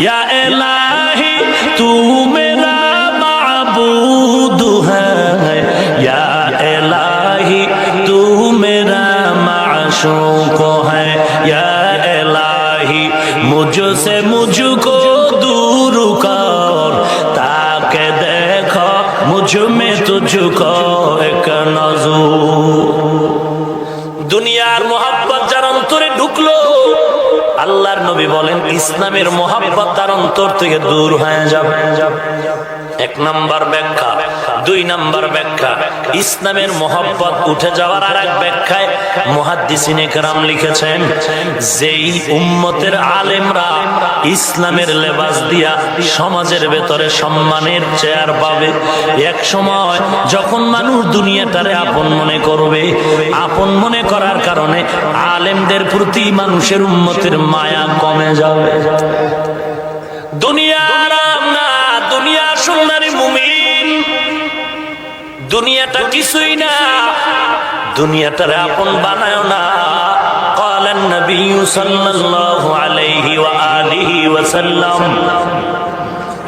یا الہی تو میرا معبود ہے یا الہی تو میرا معشوق ہے یا الہی مجھ سے مجھ کو دور کر تاکہ دیکھو مجھ میں تجھ کو ایک نظور দুনিয়ার মোহাব্বত যার অন্তরে ঢুকলো, আল্লাহর নবী বলেন, ইসলামের মোহাব্বত তার অন্তর থেকে দূর হয়ে যাবে। এক নাম্বার ব্যাখ্যা, দুই নাম্বার ব্যাখ্যা, ইসলামের মোহাব্বত উঠে যাওয়ার আর এক ব্যাখ্যায় মহাদ্দিসিনে কেরাম লিখেছেন, যেই উম্মতের আলেমরা ইসলামের লেবাস দিয়া সমাজের ভেতরে সম্মানের চেয়ার পাবে। এক সময় যখন মানুষ দুনিয়াটারে আপন মনে করবে, আপন মনে করার কারণে আলেমদের প্রতি মানুষের উন্মতির মায়া কমে যাবে। না দুনিয়াটা কিছুই না, দুনিয়াটারে আপন বানায় না। النبي صلى الله عليه وآله وسلم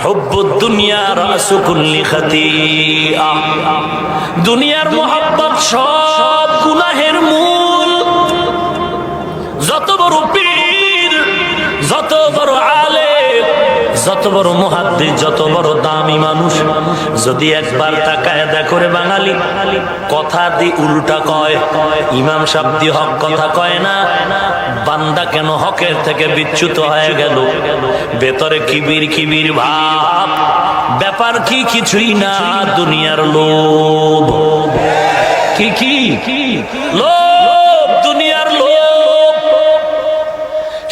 حب الدنيا رأس كل خطيئة দুনিয়ার মোহাব্বত সব গুনাহের মূল যত বড় যত বড় মহাদ্দিস, যত বড় দামি মানুষ, যদি একবার তাকায় করে বাঙালি, কথা দি উল্টা কয়, ইমাম সাব্দি হক কথা কয় না, বান্দা কেন হকের থেকে বিচ্যুত হয়ে গেল? ভেতরে কিবির কিবির ভাব, ব্যাপার কি কিছুই না, দুনিয়ার লোভ। কি কি? লোভ, দুনিয়ার লোভ।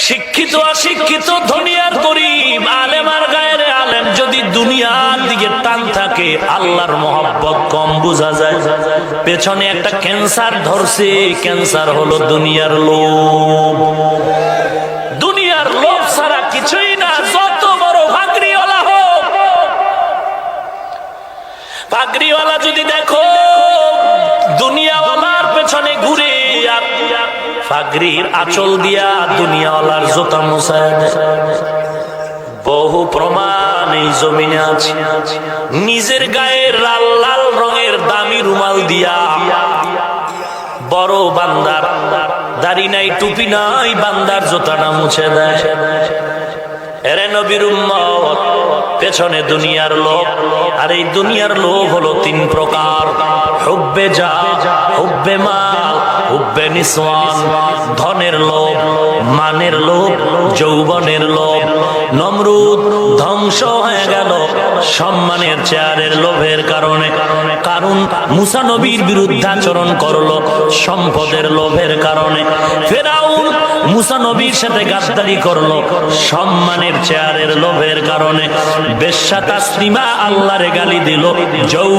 শিক্ষিত, অশিক্ষিত বোঝা যায়, পেছনে একটা ক্যান্সার ধরছে ক্যান্সার হলো দুনিয়ার লোভ। দুনিয়ার লোভ ছাড়া কিছুই না, যত বড় ভাগরিওয়ালা হোক। পাগড়িওয়ালা যদি দেখো, দুনিয়াওয়ালার পেছনে ঘুরে আচল দিয়া দুনিয়াওয়ালার জোতা মোসায় বহু প্রমাণ এই জমিনে আছে। নিজের গায়ের লাল লাল রুমাল দিয়া। বড় বান্দার, দাড়ি নাই, টুপি নাই, বান্দার জোতাটা মুছে দেয়। এরে নবীর পেছনে দুনিয়ার লোভ, আর এই দুনিয়ার লোভ হলো তিন প্রকার। হুব্বে যা, হুব্বে মাল ধনের লোভ, মানের লোভ, যৌবনের লোভ। নমরুদ ধ্বংস হয়ে গেল সম্মানের চেয়ারের লোভের কারণে। কারণ মুসা নবীর বিরুদ্ধে আচরণ করল সম্পদের লোভের কারণে। ফেরাউন মুসানবীর সাথে গাদ্দারি করল সম্মানের চেয়ারের লোভের কারণে। বেশ্যা তাসলিমা আল্লাহরে গালি দিল, যৌ